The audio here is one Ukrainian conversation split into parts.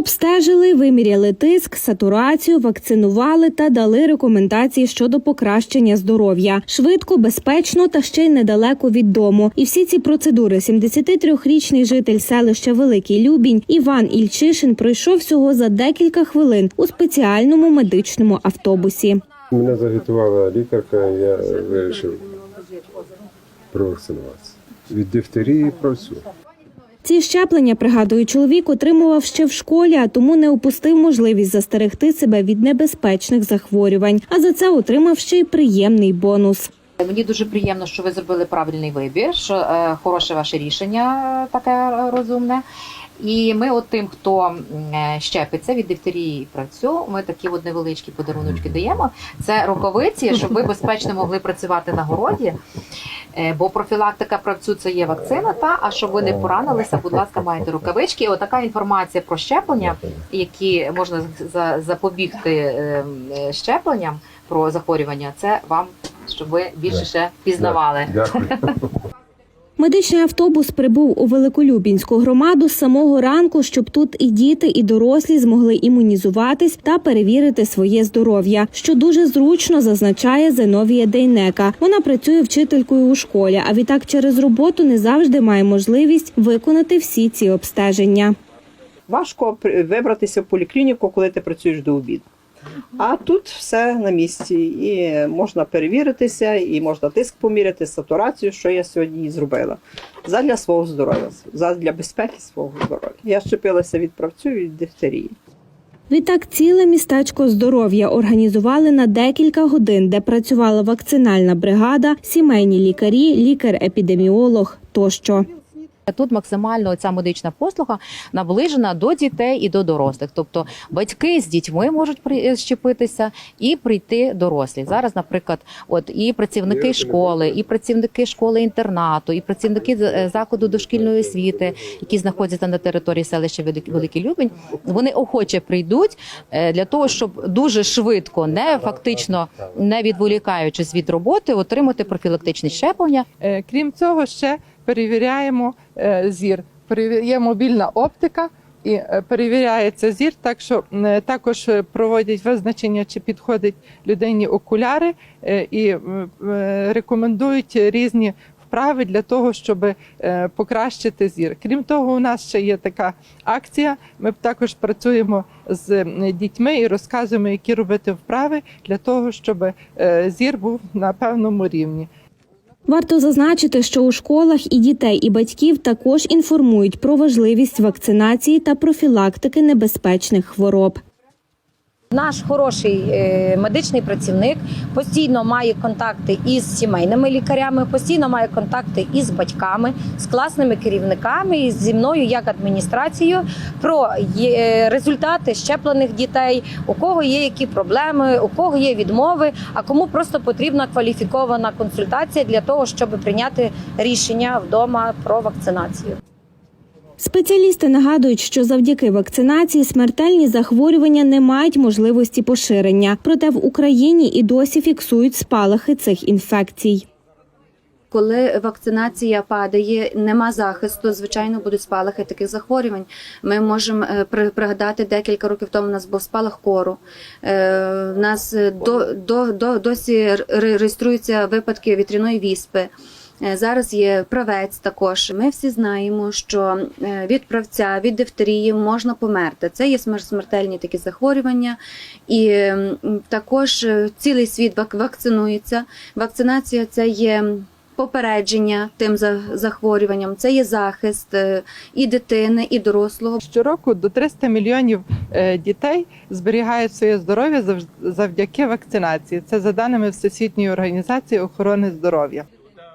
Обстежили, виміряли тиск, сатурацію, вакцинували та дали рекомендації щодо покращення здоров'я. Швидко, безпечно та ще й недалеко від дому. І всі ці процедури 73-річний житель селища Великий Любінь Іван Ільчишин пройшов всього за декілька хвилин у спеціальному медичному автобусі. Мене загітувала лікарка, я вирішив провакцинуватися. Від дифтерії про все. Ці щеплення, пригадує чоловік, отримував ще в школі, а тому не упустив можливість застерегти себе від небезпечних захворювань. А за це отримав ще й приємний бонус. Мені дуже приємно, що ви зробили правильний вибір, що е, хороше ваше рішення е, таке е, розумне. І ми, от тим, хто щепиться від дифтерії працю, ми такі от невеличкі подаруночки даємо. Це рукавиці, щоб ви безпечно могли працювати на городі. Е, Бо профілактика правцю це є вакцина, та а щоб ви не поранилися, будь ласка, маєте рукавички. І Отака інформація про щеплення, які можна за- запобігти е, е, щепленням про захворювання, це вам, щоб ви більше ще пізнавали. Дякую. Медичний автобус прибув у Великолюбінську громаду з самого ранку, щоб тут і діти, і дорослі змогли імунізуватись та перевірити своє здоров'я, що дуже зручно зазначає Зеновія Дейнека. Вона працює вчителькою у школі, а відтак через роботу не завжди має можливість виконати всі ці обстеження. Важко вибратися в поліклініку, коли ти працюєш до обіду. А тут все на місці, і можна перевіритися, і можна тиск поміряти, сатурацію, що я сьогодні зробила. Задля свого здоров'я, задля безпеки свого здоров'я. Я щепилася від правцю від дифтерії. Відтак ціле містечко здоров'я організували на декілька годин, де працювала вакцинальна бригада, сімейні лікарі, лікар-епідеміолог тощо. Тут максимально ця медична послуга наближена до дітей і до дорослих. Тобто батьки з дітьми можуть при- щепитися і прийти дорослі. Зараз, наприклад, от і працівники школи, і працівники школи інтернату, і працівники з- е, закладу дошкільної освіти, які знаходяться на території селища Велик- Великий Любень, вони охоче прийдуть е, для того, щоб дуже швидко, не фактично не відволікаючись від роботи, отримати профілактичне щеплення. Е, Крім цього, ще перевіряємо е, зір. Є мобільна оптика і е, перевіряється зір, так що е, також проводять визначення, чи підходять людині окуляри, і рекомендують різні вправи для того, щоб покращити зір. Крім того, у нас ще є така акція. Ми також працюємо з дітьми і розказуємо, які робити вправи для того, щоб зір був на певному рівні. Варто зазначити, що у школах і дітей, і батьків також інформують про важливість вакцинації та профілактики небезпечних хвороб. Наш хороший е, медичний працівник постійно має контакти із сімейними лікарями, постійно має контакти із батьками, з класними керівниками і зі мною як адміністрацією про результати щеплених дітей, у кого є які проблеми, у кого є відмови, а кому просто потрібна кваліфікована консультація для того, щоб прийняти рішення вдома про вакцинацію. Спеціалісти нагадують, що завдяки вакцинації смертельні захворювання не мають можливості поширення. Проте в Україні і досі фіксують спалахи цих інфекцій. Коли вакцинація падає, нема захисту, звичайно, будуть спалахи таких захворювань. Ми можемо е, при- пригадати декілька років тому. У нас був спалах кору. Е, В нас е, до, до, до досі ре- реєструються випадки вітряної віспи. Е, Зараз є правець також. Ми всі знаємо, що е, від правця, від дифтерії можна померти. Це є смер- смертельні такі захворювання, і також е, цілий світ вак- вакцинується. Вакцинація це є попередження тим захворюванням, це є захист і дитини, і дорослого. Щороку до 300 мільйонів дітей зберігають своє здоров'я завдяки вакцинації. Це за даними Всесвітньої організації охорони здоров'я.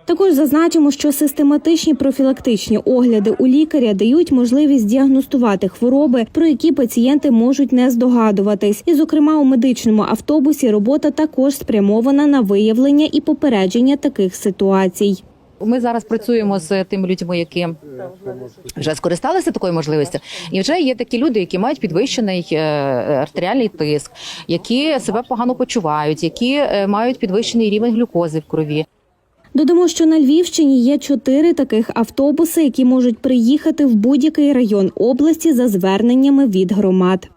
Також зазначимо, що систематичні профілактичні огляди у лікаря дають можливість діагностувати хвороби, про які пацієнти можуть не здогадуватись. І, зокрема, у медичному автобусі робота також спрямована на виявлення і попередження таких ситуацій. Ми зараз працюємо з тими людьми, які вже скористалися такою можливістю, і вже є такі люди, які мають підвищений е, артеріальний тиск, які себе погано почувають, які е, мають підвищений рівень глюкози в крові. Додамо, що на Львівщині є чотири таких автобуси, які можуть приїхати в будь-який район області за зверненнями від громад.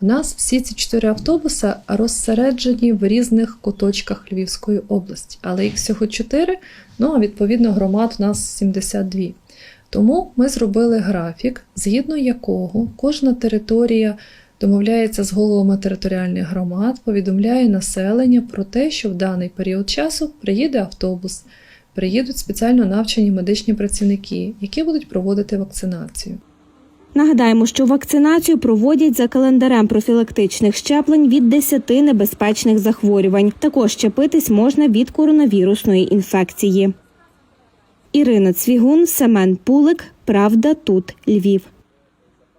У нас всі ці чотири автобуси розсереджені в різних куточках Львівської області, але їх всього чотири, ну а відповідно громад у нас 72. Тому ми зробили графік, згідно якого кожна територія домовляється з головами територіальних громад, повідомляє населення про те, що в даний період часу приїде автобус, приїдуть спеціально навчені медичні працівники, які будуть проводити вакцинацію. Нагадаємо, що вакцинацію проводять за календарем профілактичних щеплень від 10 небезпечних захворювань. Також щепитись можна від коронавірусної інфекції. Ірина Цвігун, Семен Пулик. Правда, тут Львів.